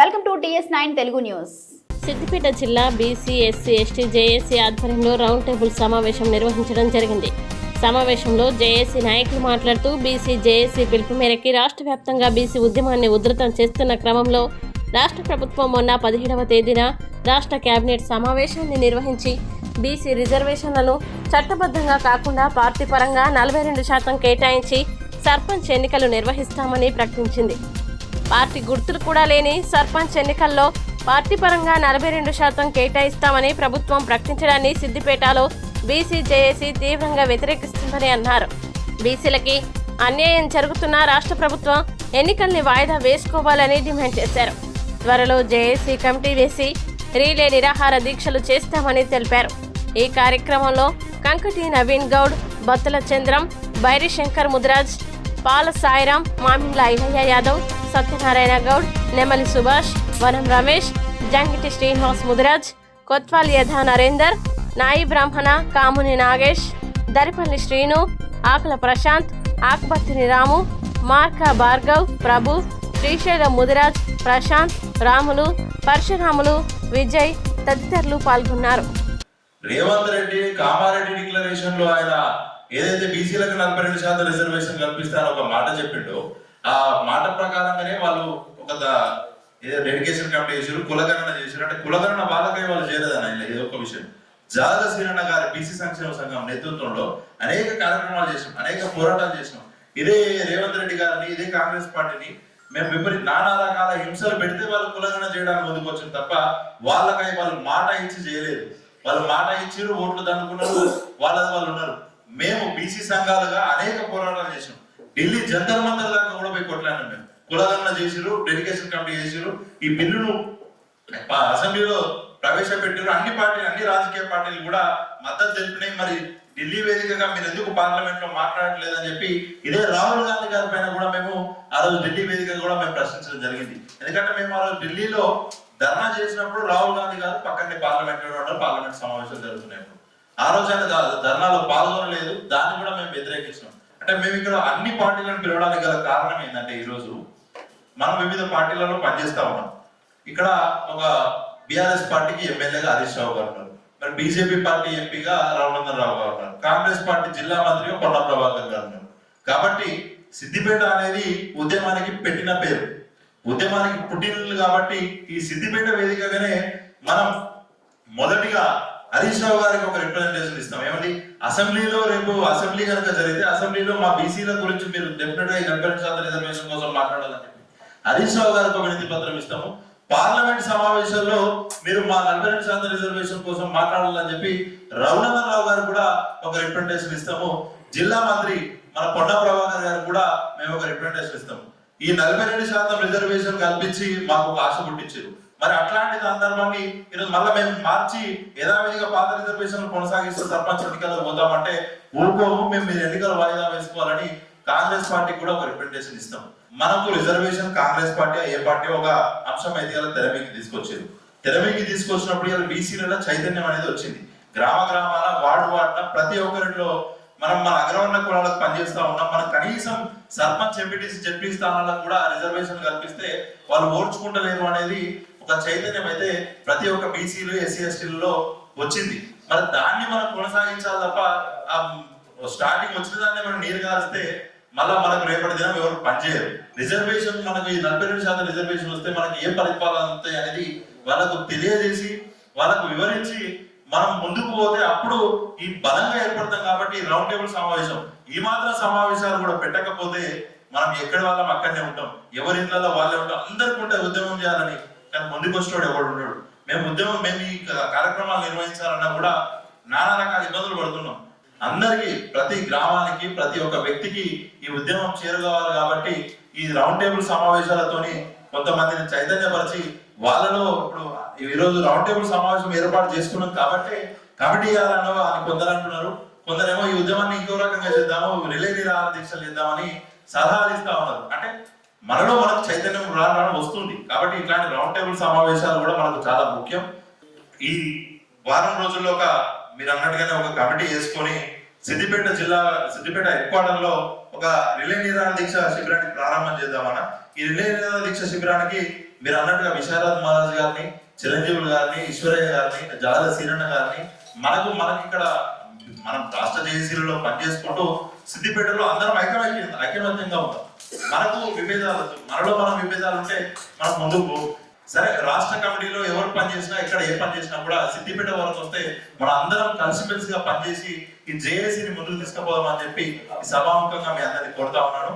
Welcome to TS nine Telugu news. Siddipet జిల్లా BC SC ST JAC ఆధ్వర్యంలో round table సమావేశం నిర్వహించడం జరిగింది. సమావేశంలో జేఏసీ నాయకులు మాట్లాడుతూ బీసీ జేఏసీ పిలుపు మేరకు రాష్ట్ర వ్యాప్తంగా బీసీ ఉద్యమాన్ని ఉధృతం చేస్తున్న క్రమంలో రాష్ట్ర ప్రభుత్వం మొన్న పదిహేడవ తేదీన రాష్ట్ర కేబినెట్ సమావేశాన్ని నిర్వహించి బీసీ రిజర్వేషన్లను చట్టబద్ధంగా కాకుండా పార్టీ పరంగా నలభై రెండు శాతం కేటాయించి సర్పంచ్ ఎన్నికలు నిర్వహిస్తామని ప్రకటించింది. పార్టీ గుర్తులు కూడా లేని సర్పంచ్ ఎన్నికల్లో పార్టీ పరంగా నలభై రెండు శాతం కేటాయిస్తామని ప్రభుత్వం ప్రకటించడాన్ని సిద్దిపేటలో బీసీ జేఏసీ తీవ్రంగా వ్యతిరేకిస్తుందని అన్నారు. బీసీలకి అన్యాయం జరుగుతున్న రాష్ట్ర ప్రభుత్వం ఎన్నికల్ని వాయిదా వేసుకోవాలని డిమాండ్ చేశారు. త్వరలో జేఏసీ కమిటీ వేసి రీలే నిరాహార దీక్షలు చేస్తామని తెలిపారు. ఈ కార్యక్రమంలో కంకటి నవీన్ గౌడ్ బత్తుల చంద్రం బైరి శంకర్ ముదిరాజ్ పాల సాయిరాం మామిండ్ల ఐలయ్య యాదవ్ సత్యనారాయణ గౌడ్ నెమలి సుభాష్ వనం రమేష్ జంగిటి శ్రీనివాస్ ముదిరాజ్ కొత్వాల్ యథా నరేందర్ నాయి బ్రాహ్మణ కాముని నాగేష్ దరిపల్లి శ్రీను ఆకుల ప్రశాంత్ ఆకుపత్తిని రాము మార్క భార్గవ్ ప్రభు శ్రీశైల ముదిరాజ్ ప్రశాంత్ రాములు పరశురాములు విజయ్ తదితరులు పాల్గొన్నారు. రేవంత్ రెడ్డి కామారెడ్డి డిక్లరేషన్లో ఆయన ఏదైతే బీసీలకు నలభై రెండు శాతం రిజర్వేషన్ కల్పిస్తారో ఒక మాట చెప్పిండో ఆ మాట ప్రకారంగానే వాళ్ళు ఒక ఏదో డెడికేషన్ కమిటీ చేశారు కులగణన చేశారు. అంటే కులగణన వాళ్ళకై వాళ్ళు చేయలేదని ఇది ఒక విషయం. జాగ శ్రీరణ గారి బీసీ సంక్షేమ సంఘం నేతృత్వంలో అనేక కార్యక్రమాలు చేసినాం అనేక పోరాటాలు చేసినాం. ఇదే రేవంత్ రెడ్డి గారిని ఇదే కాంగ్రెస్ పార్టీని మేము విపరీత నానా రకాల హింసలు పెడితే వాళ్ళు కులగణన చేయడానికి ముందుకు వచ్చింది తప్ప వాళ్ళకై వాళ్ళు మాట ఇచ్చి చేయలేదు. వాళ్ళు మాట ఇచ్చారు ఓట్లు దండుకున్నారు వాళ్ళది వాళ్ళు ఉన్నారు. మేము బీసీ సంఘాలుగా అనేక పోరాటాలు చేసాం ఢిల్లీ జంతర్ మంతర్ దాకా కూడా పోయి కొట్లాడినాం మేము. కులగణన చేసిరు డెడికేషన్ కమిటీ చేసిరు ఈ బిల్లును అసెంబ్లీలో ప్రవేశపెట్టారు అన్ని పార్టీలు అన్ని రాజకీయ పార్టీలు కూడా మద్దతు తెలిపినాయి మరి ఢిల్లీ వేదికగా మీరు ఎందుకు పార్లమెంట్లో మాట్లాడట్లేదని చెప్పి ఇదే రాహుల్ గాంధీ గారి పైన కూడా మేము ఆ రోజు ఢిల్లీ వేదిక కూడా మేము ప్రశ్నించడం జరిగింది. ఎందుకంటే మేము ఆ రోజు ఢిల్లీలో ధర్నా చేసినప్పుడు రాహుల్ గాంధీ గారు పక్కనే పార్లమెంట్లో ఉన్నారు. పార్లమెంట్ సమావేశాలు జరుగుతున్నాయి ఆ రోజు ఆయన ధర్నాలో పాల్గొనలేదు. దాన్ని కూడా మేము వ్యతిరేకించినాం. అంటే మేము ఇక్కడ అన్ని పార్టీలను పిలవడానికి గల కారణం ఏంటంటే ఈరోజు మనం వివిధ పార్టీలలో పనిచేస్తా ఉన్నాం. ఇక్కడ ఒక బీఆర్ఎస్ పార్టీకి ఎమ్మెల్యేగా హరీష్ రావు గారు ఉన్నారు. మరి బీజేపీ పార్టీ ఎంపీగా రఘునందన్ రావు గారు ఉన్నారు. కాంగ్రెస్ పార్టీ జిల్లా మంత్రిగా కొండ ప్రభాకర్ గారు ఉన్నారు. కాబట్టి సిద్దిపేట అనేది ఉద్యమానికి పెట్టిన పేరు. ఉద్యమానికి పుట్టినలు కాబట్టి ఈ సిద్దిపేట వేదికగానే మనం మొదటిగా హరీష్ రావు గారికి ఒక రిప్రజెంట్ అసెంబ్లీలో రేపు అసెంబ్లీ కనుక జరిగితే అసెంబ్లీలో మా బీసీల గురించి మీరు డెఫినెట్గా ఎనభై శాతం రిజర్వేషన్ కోసం మాట్లాడాలని చెప్పి. హరీష్ రావు గారికి ఒక వినతి పత్రం ఇస్తాము. పార్లమెంట్ సమావేశంలో మీరు మా నలభై రెండు శాతం రిజర్వేషన్ కోసం మాట్లాడాలని చెప్పి రఘునందన్ రావు గారు కూడా ఒక రిప్రజెంటేషన్ ఇస్తాము. జిల్లా మంత్రి మన పొన్న ప్రభాకర్ గారు కూడా మేము ఒక రిప్రజెంటేషన్ ఇస్తాము. ఈ నలభై రెండు శాతం రిజర్వేషన్ కల్పించి మాకు ఒక ఆశ పుట్టించారు. మరి అట్లాంటి సందర్భాన్ని ఈరోజు మళ్ళీ మేము మార్చి యథావిధిగా పాత రిజర్వేషన్ కొనసాగిస్తూ సర్పంచ్ ఎన్నికల్లో పోతామంటే ఊరుకోము మేము మీరు ఎన్నికలు వాయిదా వేసుకోవాలని కాంగ్రెస్ పార్టీ కూడా ఒక రిప్రజెంటేషన్ ఇస్తాం. మనకు రిజర్వేషన్ కాంగ్రెస్ పార్టీ ఏ పార్టీ ఒక అంశం అయితే ఇలా తెర తీసుకొచ్చేది. తెర తీసుకొచ్చినప్పుడు ఇలా బీసీలలో చైతన్యం అనేది వచ్చింది. గ్రామ గ్రామాల వార్డు వార్డున ప్రతి ఒక్కరిలో మనం మన అగ్రవర్ణ కులాలకు పనిచేస్తా ఉన్నాం. మనం కనీసం సర్పంచ్ ఎంపీటీసీ జడ్పీ స్థానాలకు కూడా రిజర్వేషన్ కల్పిస్తే వాళ్ళు ఓర్చుకుంటలేరు అనేది ఒక చైతన్యం అయితే ప్రతి ఒక్క బీసీలు ఎస్సీ ఎస్టీలలో వచ్చింది. మరి దాన్ని మనం కొనసాగించాలి తప్ప ఆ స్టార్టింగ్ వచ్చిన దాన్ని మనం నీరు కాలిస్తే మళ్ళా మనకు రేపటి దినం ఎవరు పనిచేయరు. రిజర్వేషన్ మనకు ఈ నలభై రెండు శాతం రిజర్వేషన్ వస్తే మనకి ఏం పరిపాలన వస్తాయి అనేది వాళ్ళకు తెలియజేసి వాళ్ళకు వివరించి మనం ముందుకు పోతే అప్పుడు ఈ బలంగా ఏర్పడతాం కాబట్టి రౌండ్ టేబుల్ సమావేశం. ఈ మాత్రం సమావేశాలు కూడా పెట్టకపోతే మనం ఎక్కడి వాళ్ళం అక్కడనే ఉంటాం. ఎవరి ఇళ్ళలో వాళ్ళే ఉంటాం. అందరికి ఉంటే ఉద్యమం చేయాలని కానీ ముందుకు వచ్చినోడు ఎవడు ఉండడు. మేము ఉద్యమం మేము ఈ కార్యక్రమాలు నిర్వహించాలన్నా కూడా నానా రకాల ఇబ్బందులు పడుతున్నాం. అందరికీ ప్రతి గ్రామానికి ప్రతి ఒక్క వ్యక్తికి ఈ ఉద్యమం చేరుకోవాలి కాబట్టి ఈ రౌండ్ టేబుల్ సమావేశాలతోని కొంతమందిని చైతన్యపరిచి వాళ్ళలో ఇప్పుడు ఈ రోజు రౌండ్ టేబుల్ సమావేశం ఏర్పాటు చేసుకున్నాం కాబట్టి కమిటీ చేయాలన్న అని కొందరు అంటున్నారు. కొందరేమో ఈ ఉద్యమాన్ని ఇంకో రకంగా చేద్దాము రిలే నిరాహార దీక్షలు చేద్దామని సలహాలు ఇస్తా ఉన్నారు. అంటే మనలో మనకు చైతన్యం రాను వస్తుంది. కాబట్టి ఇట్లాంటి రౌండ్ టేబుల్ సమావేశాలు కూడా మనకు చాలా ముఖ్యం. ఈ వారం రోజుల్లో ఒక మీరు అన్నట్టుగానే ఒక కమిటీ వేసుకొని సిద్దిపేట జిల్లా సిద్దిపేట హెడ్ ఒక రిలే నిదాన దీక్ష శిబిరానికి ప్రారంభం చేద్దామన్న. ఈ రిలే నిదాన దీక్ష శిబిరానికి మీరు అన్నట్టుగా విశారద్ మహారాజ్ గారిని చిరంజీవులు గారిని ఈశ్వరయ్య గారిని జాల సీరన్న గారిని మనకు మనకి ఇక్కడ మనం రాష్ట్ర జేఏసీలలో పనిచేసుకుంటూ సిద్దిపేటలో అందరం ఐకమత్యం ఐకమత్యంగా ఉంటాం. మనకు విభేదాలు మనలో మనం విభేదాలు ఉంటే మనం ముందుకు సరే రాష్ట్ర కమిటీలో ఎవరు పనిచేసినా ఎక్కడ ఏ పని చేసినా కూడా సిద్దిపేట వరకు వస్తే మన అందరం కలిసిమెలిసిగా పనిచేసి ఈ జేఏసీని ముందుకు తీసుకుపోదామని చెప్పి సభాముఖంగా మీ అందరినీ కోరుతా ఉన్నాను.